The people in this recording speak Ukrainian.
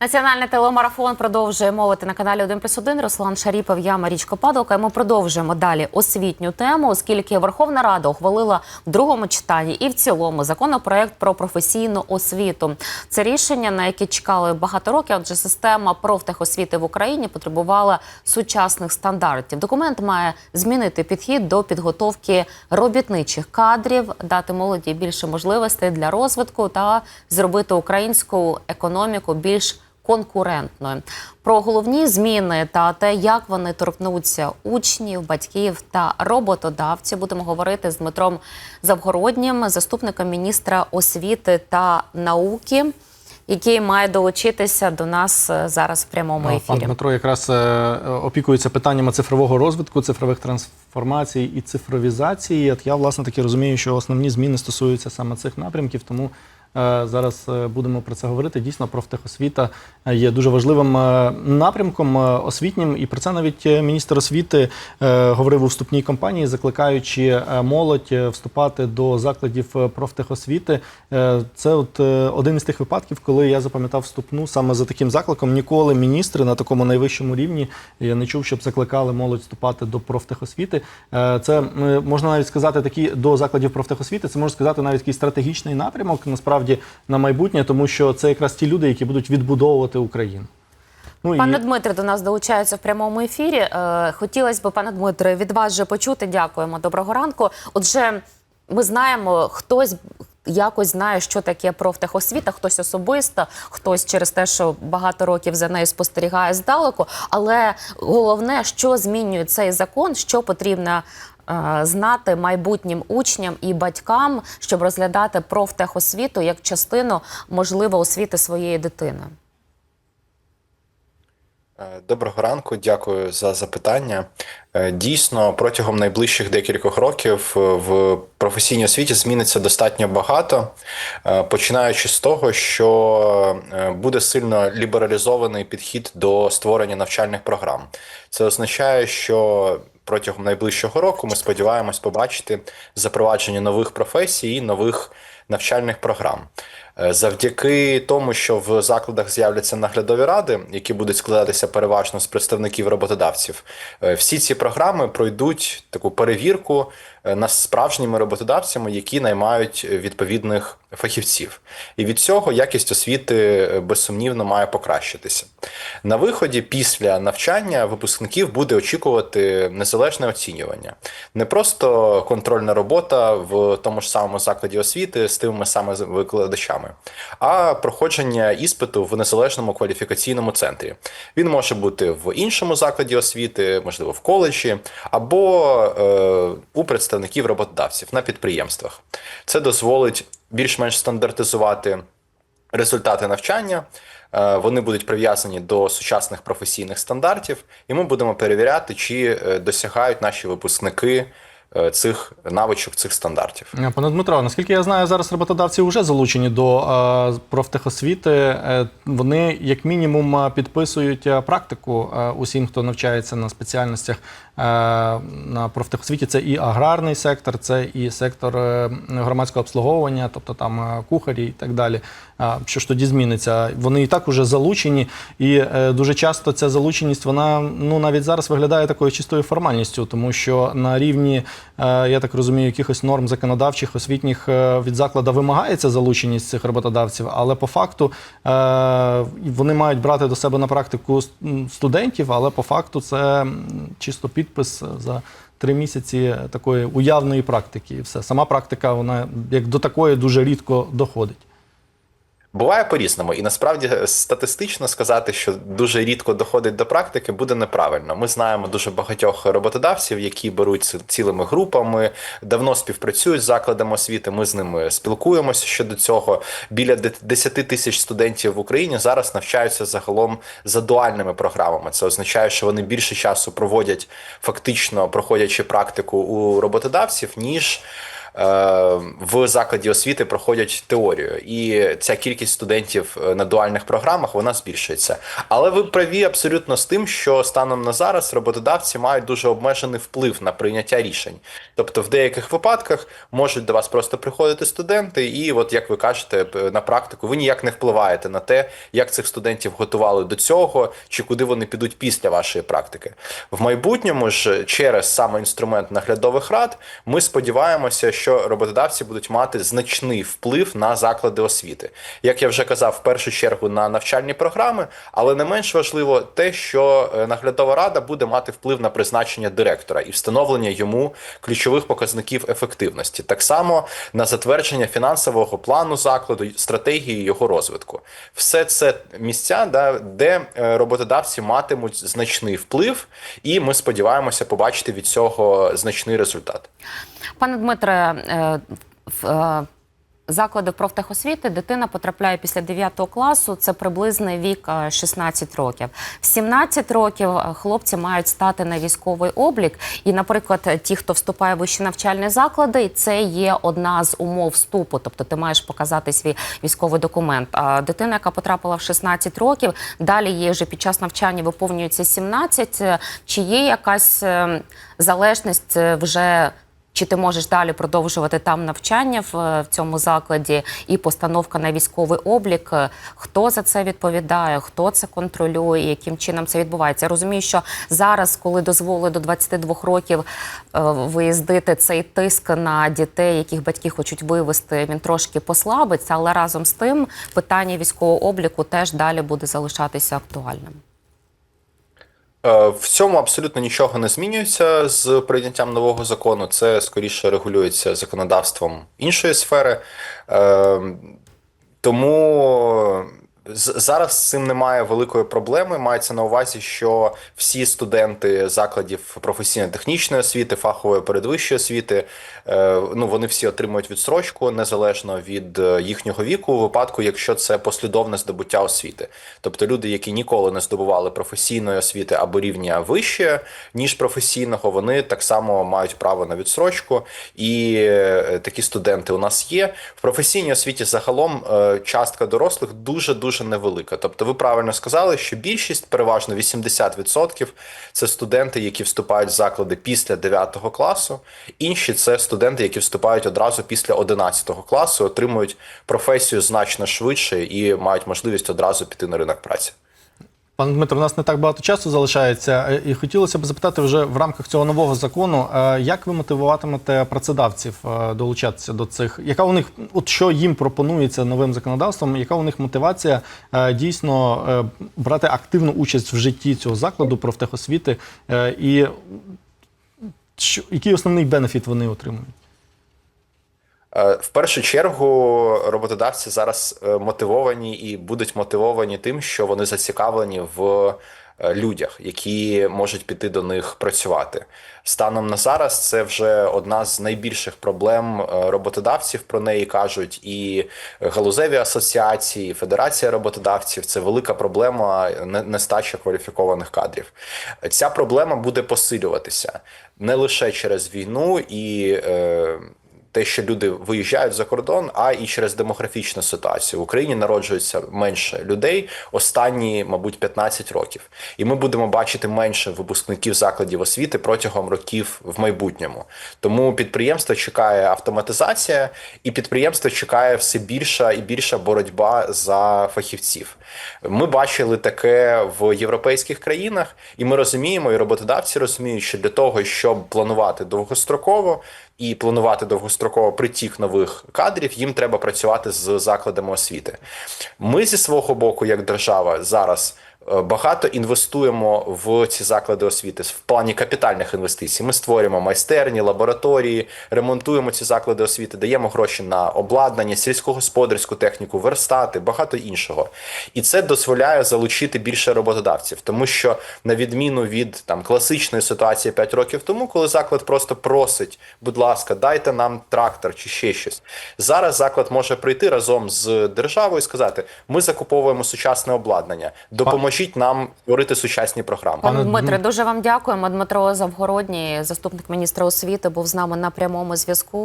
Національний телемарафон продовжує мовити на каналі 1 плюс 1. Руслан Шаріпов, я Марічко Падалка. Ми продовжуємо далі освітню тему, оскільки Верховна Рада ухвалила в другому читанні і в цілому законопроект про професійну освіту. Це рішення, на яке чекали багато років. Адже система профтехосвіти в Україні потребувала сучасних стандартів. Документ має змінити підхід до підготовки робітничих кадрів, дати молоді більше можливостей для розвитку та зробити українську економіку більш конкурентною. Про головні зміни та те, як вони торкнуться учнів, батьків та роботодавців, будемо говорити з Дмитром Завгороднім, заступником міністра освіти та науки, який має долучитися до нас е, зараз в прямому Пан. Дмитро якраз е, опікується питаннями цифрового розвитку, цифрових трансформацій і цифровізації. От я власне таки розумію, що основні зміни стосуються саме цих напрямків, тому зараз е, будемо про це говорити. Дійсно, профтехосвіта е, є дуже важливим е, напрямком е, освітнім, і про це навіть е, міністр освіти е, говорив у вступній кампанії, закликаючи е, молодь е, вступати до закладів е, профтехосвіти. Е, Це от е, один із тих випадків, коли я запам'ятав вступну саме за таким закликом. Ніколи міністри на такому найвищому рівні я не чув, щоб закликали молодь вступати до профтехосвіти. Е, Це е, можна навіть сказати такі до закладів профтехосвіти. Це можна сказати навіть такий стратегічний напрямок насправді на майбутнє, тому що це якраз ті люди, які будуть відбудовувати Україну. Ну і Пане Дмитре до нас долучається в прямому ефірі. Е, Хотілося б, пане Дмитре, від вас вже почути. Дякуємо. Доброго ранку. Отже, ми знаємо, хтось якось знає, що таке профтехосвіта, хтось особисто, хтось через те, що багато років за нею спостерігає здалеку. Але головне, що змінює цей закон, що потрібно. Е, Знати майбутнім учням і батькам, щоб розглядати профтехосвіту як частину можливо освіти своєї дитини. Е, Доброго ранку, дякую за запитання. Е, Дійсно, протягом найближчих декількох років в професійній освіті зміниться достатньо багато, починаючи з того, що буде сильно лібералізований підхід до створення навчальних програм. Це означає, що протягом найближчого року ми сподіваємось побачити запровадження нових професій і нових навчальних програм. Е, Завдяки тому, що в закладах з'являться наглядові ради, які будуть складатися переважно з представників роботодавців, е, всі ці програми пройдуть таку перевірку е, над справжніми роботодавцями, які наймають відповідних фахівців. І від цього якість освіти безсумнівно має покращитися. На виході після навчання випускників буде очікувати незалежне оцінювання, не просто контрольна робота в тому ж самому закладі освіти з тими саме викладачами, а проходження іспиту в незалежному кваліфікаційному центрі. Він може бути в іншому закладі освіти, можливо, в коледжі, або е, у представників роботодавців на підприємствах. Це дозволить більш-менш стандартизувати результати навчання. Е, Вони будуть прив'язані до сучасних професійних стандартів, і ми будемо перевіряти, чи е, досягають наші випускники цих навичок, цих стандартів. Е, Пане Дмитро, наскільки я знаю, зараз роботодавці вже залучені до е, профтехосвіти. Е, Вони, як мінімум, е, підписують е, практику е, усім, хто навчається на спеціальностях е, на профтехосвіті. Це і аграрний сектор, це і сектор е, громадського обслуговування, тобто там е, кухарі і так далі. Що ж тоді зміниться? Вони і так уже залучені, і е, дуже часто ця залученість вона ну навіть зараз виглядає такою чистою формальністю, тому що на рівні, е, я так розумію, якихось норм законодавчих, освітніх е, від закладу вимагається залученість цих роботодавців, але по факту е, вони мають брати до себе на практику студентів, але по факту це чисто підпис за. Три місяці такої уявної практики, і все сама практика, вона як до такої дуже рідко доходить. Буває по-різному, і насправді е, статистично сказати, що дуже рідко доходить до практики, буде неправильно. Ми знаємо дуже багатьох роботодавців, які беруть цілими групами, давно співпрацюють з закладами освіти. Ми з ними спілкуємося щодо цього. Біля де- 10 тисяч студентів в Україні зараз навчаються загалом за дуальними програмами. Це означає, що вони більше часу проводять фактично проходячи практику у роботодавців, ніж в закладі освіти проходять теорію, і ця кількість студентів е, на дуальних програмах вона збільшується. Але ви праві абсолютно з тим, що станом на зараз роботодавці мають дуже обмежений вплив на прийняття рішень. Тобто, в деяких випадках можуть до вас просто приходити студенти, і, от як ви кажете, на практику ви ніяк не впливаєте на те, як цих студентів готували до цього, чи куди вони підуть після вашої практики. В майбутньому ж через саме інструмент наглядових рад ми сподіваємося, що роботодавці будуть мати значний вплив на заклади освіти. Як я вже казав, в першу чергу на навчальні програми, але не менш важливо те, що е, наглядова рада буде мати вплив на призначення директора і встановлення йому ключових показників ефективності, так само на затвердження фінансового плану закладу, стратегії його розвитку. Все це місця, де е, роботодавці матимуть значний вплив, і ми сподіваємося побачити від цього значний результат. Пане Дмитре, в е, заклади профтехосвіти дитина потрапляє після 9 класу. Це приблизний вік е, 16 років. В 17 років е, хлопці мають стати на військовий облік. І, наприклад, ті, хто вступає в вищі навчальні заклади, це є одна з умов вступу. Тобто, ти маєш показати свій військовий документ. А дитина, яка потрапила в 16 років, далі їй вже під час навчання виповнюється 17. Е, Чи є якась е, залежність е, вже? Чи ти можеш далі продовжувати там навчання в, е, в цьому закладі і постановка на військовий облік? Е, Хто за це відповідає? Хто це контролює? Яким чином це відбувається? Я розумію, що зараз, коли дозволили до 22 років е, виїздити цей тиск на дітей, яких батьки хочуть вивести, він трошки послабиться, але разом з тим питання військового обліку теж далі буде залишатися актуальним. Е, В цьому абсолютно нічого не змінюється з прийняттям нового закону. Це скоріше регулюється законодавством іншої сфери. Е, Тому зараз з цим немає великої проблеми. Мається на увазі, що всі студенти закладів професійно-технічної освіти, фахової передвищої освіти, е, ну вони всі отримують відстрочку незалежно від е, їхнього віку, у випадку, якщо це послідовне здобуття освіти. Тобто люди, які ніколи не здобували професійної освіти або рівня вище, ніж професійного, вони так само мають право на відстрочку. І е, такі студенти у нас є. В професійній освіті загалом частка дорослих дуже дуже невелика. Тобто, ви правильно сказали, що більшість, переважно 80%, це студенти, які вступають в заклади після 9 класу. Інші це студенти, які вступають одразу після 11 класу, отримують професію значно швидше і мають можливість одразу піти на ринок праці. Пане Дмитро, у нас не так багато часу залишається, е, і хотілося б запитати вже в рамках цього нового закону, е, як ви мотивуватимете працедавців е, долучатися до цих? Яка у них, от що їм пропонується новим законодавством? Яка у них мотивація дійсно брати активну участь в житті цього закладу профтехосвіти? І що, який основний бенефіт вони отримують? Е, В першу чергу роботодавці зараз е, мотивовані і будуть мотивовані тим, що вони зацікавлені в е, людях, які можуть піти до них працювати. Станом на зараз це вже одна з найбільших проблем роботодавців. Про неї кажуть і галузеві асоціації, і Федерація роботодавців. Це велика проблема не- нестача кваліфікованих кадрів. Ця проблема буде посилюватися не лише через війну і. Те, що люди виїжджають за кордон, а і через демографічну ситуацію в Україні народжується менше людей останні, мабуть, 15 років, і ми будемо бачити менше випускників закладів освіти протягом років в майбутньому. Тому підприємство чекає автоматизація, і підприємство чекає все більша і більша боротьба за фахівців. Ми бачили таке в європейських країнах, і ми розуміємо, і роботодавці розуміють, що для того, щоб планувати довгостроково і планувати довгостроково притік нових кадрів, їм треба працювати з закладами освіти. Ми зі свого боку, як держава, зараз. Е, Багато інвестуємо в ці заклади освіти в плані капітальних інвестицій. Ми створюємо майстерні, лабораторії, ремонтуємо ці заклади освіти, даємо гроші на обладнання, сільськогосподарську техніку, верстати, багато іншого. І це дозволяє залучити більше роботодавців, тому що на відміну від там класичної ситуації 5 років тому, коли заклад просто просить, будь ласка, дайте нам трактор чи ще щось. Зараз заклад може прийти разом з державою і сказати: ми закуповуємо сучасне обладнання, допоможіть нам створити сучасні програми. Пане Дмитре, дуже вам дякуємо. Дмитро Завгородній, заступник міністра освіти, був з нами на прямому зв'язку.